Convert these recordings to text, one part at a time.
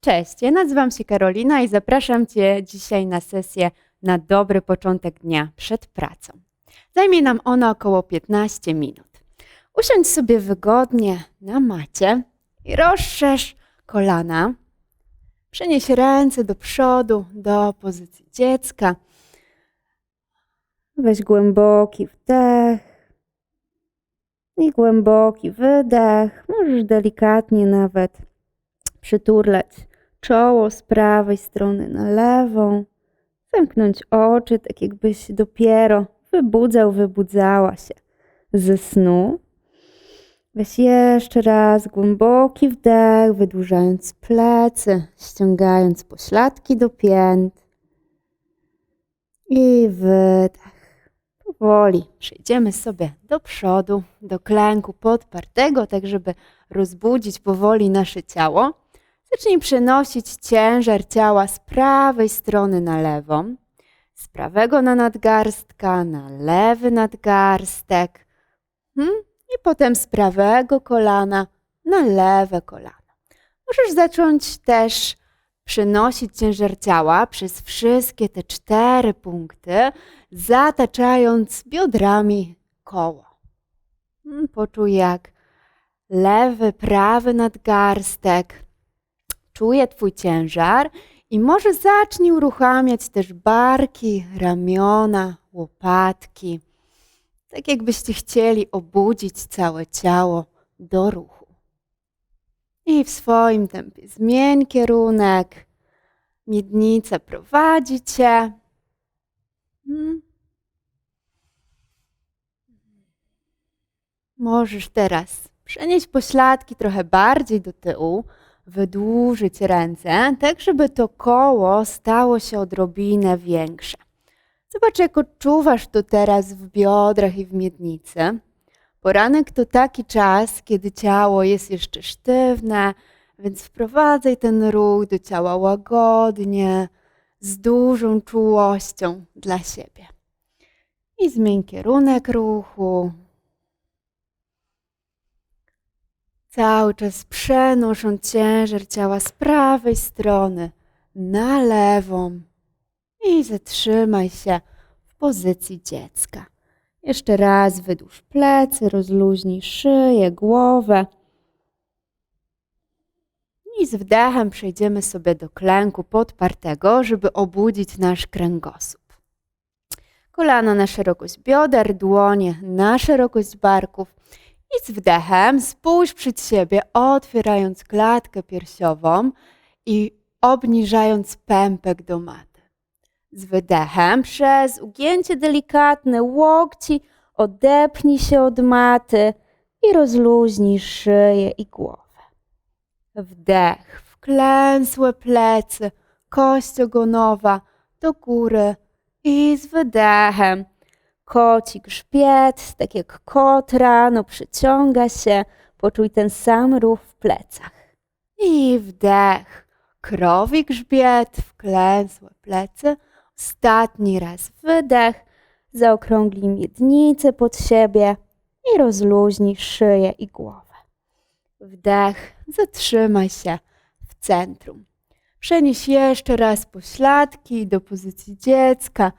Cześć, ja nazywam się Karolina i zapraszam Cię dzisiaj na sesję na dobry początek dnia przed pracą. Zajmie nam ona około 15 minut. Usiądź sobie wygodnie na macie i rozszerz kolana. Przenieś ręce do przodu, do pozycji dziecka. Weź głęboki wdech i głęboki wydech. Możesz delikatnie nawet przyturlać czoło z prawej strony na lewą, zamknąć oczy, tak jakbyś dopiero wybudzał, wybudzała się ze snu. Weź jeszcze raz głęboki wdech, wydłużając plecy, ściągając pośladki do pięt i wydech. Powoli przejdziemy sobie do przodu, do klęku podpartego, tak żeby rozbudzić powoli nasze ciało. Zacznij przenosić ciężar ciała z prawej strony na lewą, z prawego na nadgarstka, na lewy nadgarstek hmm? i potem z prawego kolana na lewe kolano. Możesz zacząć też przenosić ciężar ciała przez wszystkie te cztery punkty, zataczając biodrami koło. Hmm, poczuj jak lewy, prawy nadgarstek czuje Twój ciężar i może zacznij uruchamiać też barki, ramiona, łopatki. Tak jakbyście chcieli obudzić całe ciało do ruchu. I w swoim tempie zmień kierunek. Miednica prowadzi Cię. Hmm. Możesz teraz przenieść pośladki trochę bardziej do tyłu, wydłużyć ręce, tak żeby to koło stało się odrobinę większe. Zobacz, jak odczuwasz to teraz w biodrach i w miednicy. Poranek to taki czas, kiedy ciało jest jeszcze sztywne, więc wprowadzaj ten ruch do ciała łagodnie, z dużą czułością dla siebie. I zmień kierunek ruchu, Cały czas przenosząc ciężar ciała z prawej strony na lewą i zatrzymaj się w pozycji dziecka. Jeszcze raz wydłuż plecy, rozluźnij szyję, głowę. I z wdechem przejdziemy sobie do klęku podpartego, żeby obudzić nasz kręgosłup. Kolana na szerokość bioder, dłonie na szerokość barków i z wdechem spójrz przed siebie, otwierając klatkę piersiową i obniżając pępek do maty. Z wydechem przez ugięcie delikatne łokci odepnij się od maty i rozluźnij szyję i głowę. Wdech, wklęsłe plecy, kość ogonowa do góry i z wydechem Koci grzbiet, tak jak kot rano przyciąga się, poczuj ten sam ruch w plecach. I wdech, krowi grzbiet, wklęsłe plecy. Ostatni raz wydech, zaokrąglij miednicę pod siebie i rozluźnij szyję i głowę. Wdech, zatrzymaj się w centrum. Przenieś jeszcze raz pośladki do pozycji dziecka,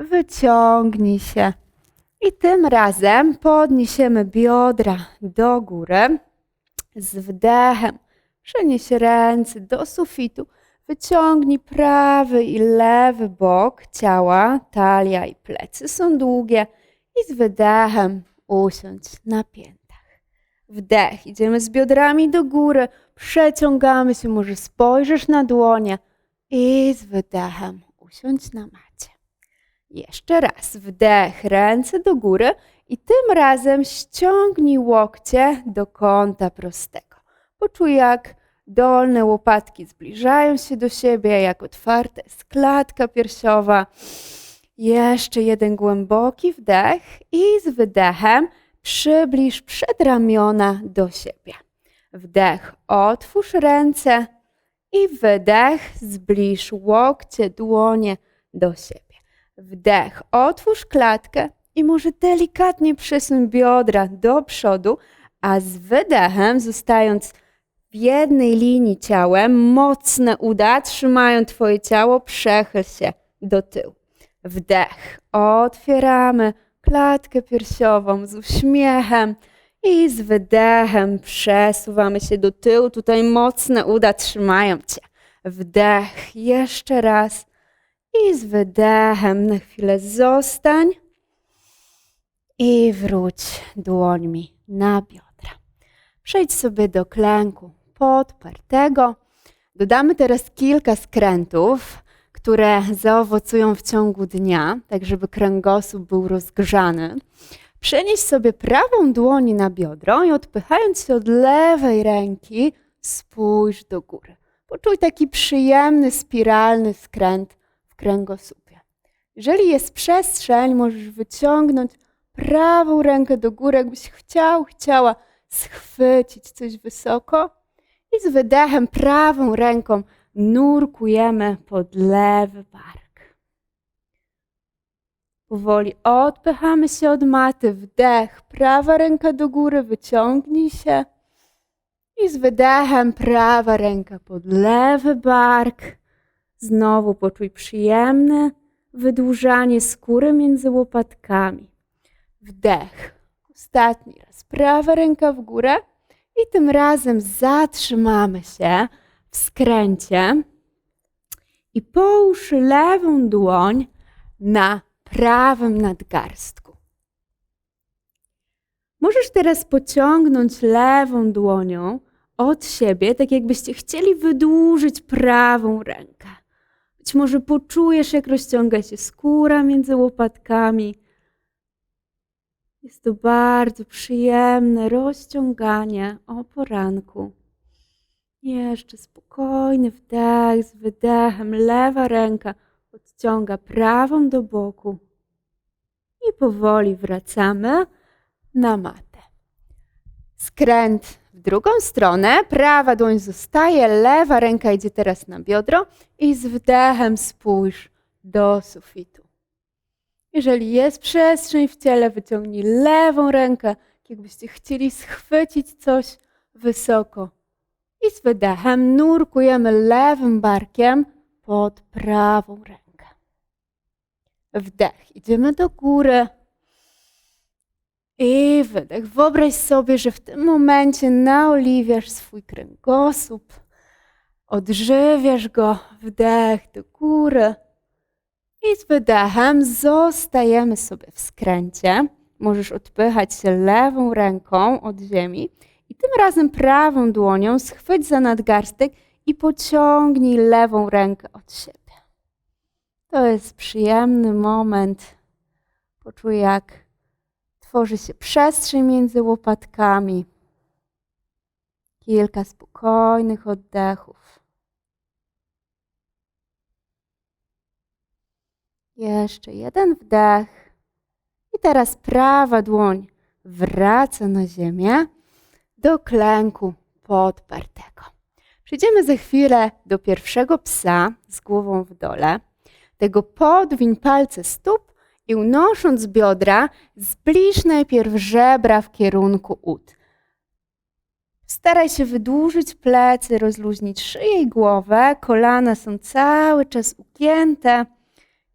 wyciągnij się. I tym razem podniesiemy biodra do góry z wdechem. Przenieś ręce do sufitu. Wyciągnij prawy i lewy bok ciała, talia i plecy są długie. I z wydechem usiądź na piętach. Wdech, idziemy z biodrami do góry, przeciągamy się, może spojrzysz na dłonie i z wydechem usiądź na macie. Jeszcze raz wdech, ręce do góry i tym razem ściągnij łokcie do kąta prostego. Poczuj jak dolne łopatki zbliżają się do siebie, jak otwarta jest klatka piersiowa. Jeszcze jeden głęboki wdech i z wydechem przybliż przedramiona do siebie. Wdech, otwórz ręce i wydech, zbliż łokcie, dłonie do siebie. Wdech, otwórz klatkę i może delikatnie przesuń biodra do przodu, a z wydechem, zostając w jednej linii ciałem, mocne uda trzymają Twoje ciało, przechyl się do tyłu. Wdech, otwieramy klatkę piersiową z uśmiechem i z wydechem przesuwamy się do tyłu. Tutaj mocne uda trzymają Cię. Wdech, jeszcze raz i z wydechem na chwilę zostań i wróć dłońmi na biodra. Przejdź sobie do klęku podpartego. Dodamy teraz kilka skrętów, które zaowocują w ciągu dnia, tak żeby kręgosłup był rozgrzany. Przenieś sobie prawą dłoń na biodro i odpychając się od lewej ręki, spójrz do góry. Poczuj taki przyjemny, spiralny skręt kręgosłupie. Jeżeli jest przestrzeń, możesz wyciągnąć prawą rękę do góry, jakbyś chciał, chciała schwycić coś wysoko i z wydechem prawą ręką nurkujemy pod lewy bark. Powoli odpychamy się od maty, wdech, prawa ręka do góry, wyciągnij się i z wydechem prawa ręka pod lewy bark. Znowu poczuj przyjemne wydłużanie skóry między łopatkami. Wdech. Ostatni raz. Prawa ręka w górę i tym razem zatrzymamy się w skręcie i połóż lewą dłoń na prawym nadgarstku. Możesz teraz pociągnąć lewą dłonią od siebie, tak jakbyście chcieli wydłużyć prawą rękę. Może poczujesz, jak rozciąga się skóra między łopatkami. Jest to bardzo przyjemne rozciąganie o poranku. Jeszcze spokojny wdech z wydechem. Lewa ręka odciąga prawą do boku. I powoli wracamy na matę. Skręt w drugą stronę. Prawa dłoń zostaje, lewa ręka idzie teraz na biodro i z wdechem spójrz do sufitu. Jeżeli jest przestrzeń w ciele, wyciągnij lewą rękę, jakbyście chcieli schwycić coś wysoko. I z wydechem nurkujemy lewym barkiem pod prawą rękę. Wdech, idziemy do góry. I wydech. Wyobraź sobie, że w tym momencie naoliwiasz swój kręgosłup, odżywiasz go, wdech do góry. I z wydechem zostajemy sobie w skręcie. Możesz odpychać się lewą ręką od ziemi i tym razem prawą dłonią schwyć za nadgarstek i pociągnij lewą rękę od siebie. To jest przyjemny moment. Poczuj, jak tworzy się przestrzeń między łopatkami. Kilka spokojnych oddechów. Jeszcze jeden wdech. I teraz prawa dłoń wraca na ziemię do klęku podpartego. Przejdziemy za chwilę do pierwszego psa z głową w dole. Tego podwiń palce stóp i unosząc biodra, zbliż najpierw żebra w kierunku ud. Staraj się wydłużyć plecy, rozluźnić szyję i głowę. Kolana są cały czas ugięte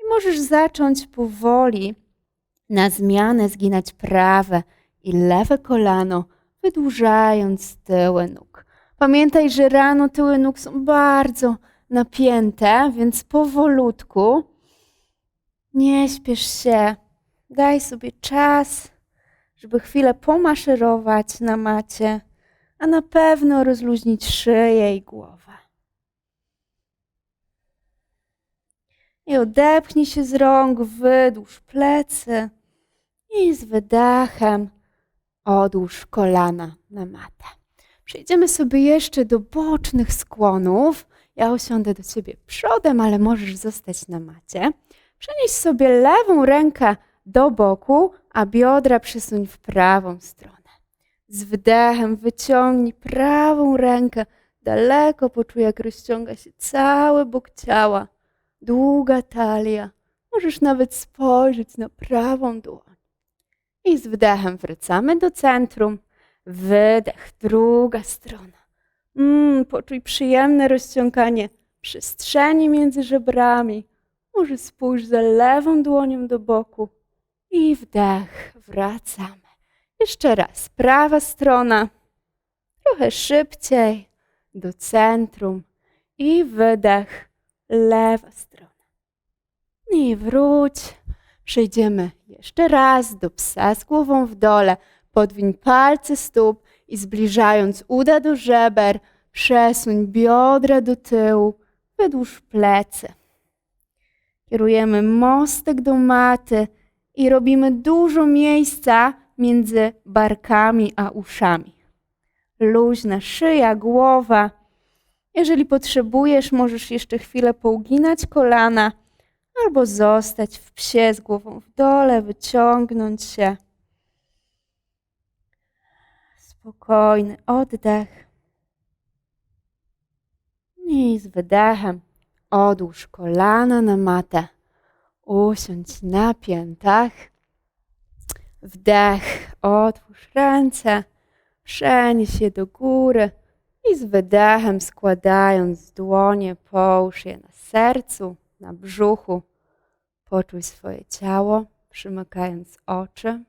i możesz zacząć powoli na zmianę zginać prawe i lewe kolano, wydłużając tyły nóg. Pamiętaj, że rano tyły nóg są bardzo napięte, więc powolutku nie śpiesz się. Daj sobie czas, żeby chwilę pomaszerować na macie, a na pewno rozluźnić szyję i głowę. I odepchnij się z rąk, wydłuż plecy i z wydechem odłóż kolana na matę. Przejdziemy sobie jeszcze do bocznych skłonów. Ja usiądę do ciebie przodem, ale możesz zostać na macie. Przenieś sobie lewą rękę do boku, a biodra przesuń w prawą stronę. Z wdechem wyciągnij prawą rękę daleko, poczuj jak rozciąga się cały bok ciała, długa talia. Możesz nawet spojrzeć na prawą dłoń. I z wdechem wracamy do centrum. Wydech, druga strona. Mm, poczuj przyjemne rozciąganie przestrzeni między żebrami. Może spójrz za lewą dłonią do boku. I wdech, wracamy. Jeszcze raz, prawa strona. Trochę szybciej do centrum. I wydech, lewa strona. I wróć. Przejdziemy jeszcze raz do psa z głową w dole. Podwiń palce stóp i zbliżając uda do żeber, przesuń biodra do tyłu, wydłuż plecy. Kierujemy mostek do maty i robimy dużo miejsca między barkami a uszami. Luźna szyja, głowa. Jeżeli potrzebujesz, możesz jeszcze chwilę pouginać kolana albo zostać w psie z głową w dole, wyciągnąć się. Spokojny oddech. I z wydechem odłóż kolana na matę. Usiądź na piętach. Wdech, otwórz ręce, przenieś je do góry i z wydechem składając dłonie połóż je na sercu, na brzuchu. Poczuj swoje ciało, przymykając oczy.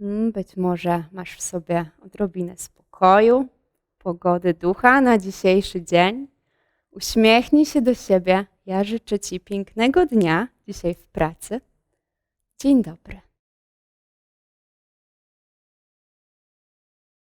Mm, Być może masz w sobie odrobinę spokoju, pogody ducha na dzisiejszy dzień. Uśmiechnij się do siebie. Ja życzę Ci pięknego dnia dzisiaj w pracy. Dzień dobry.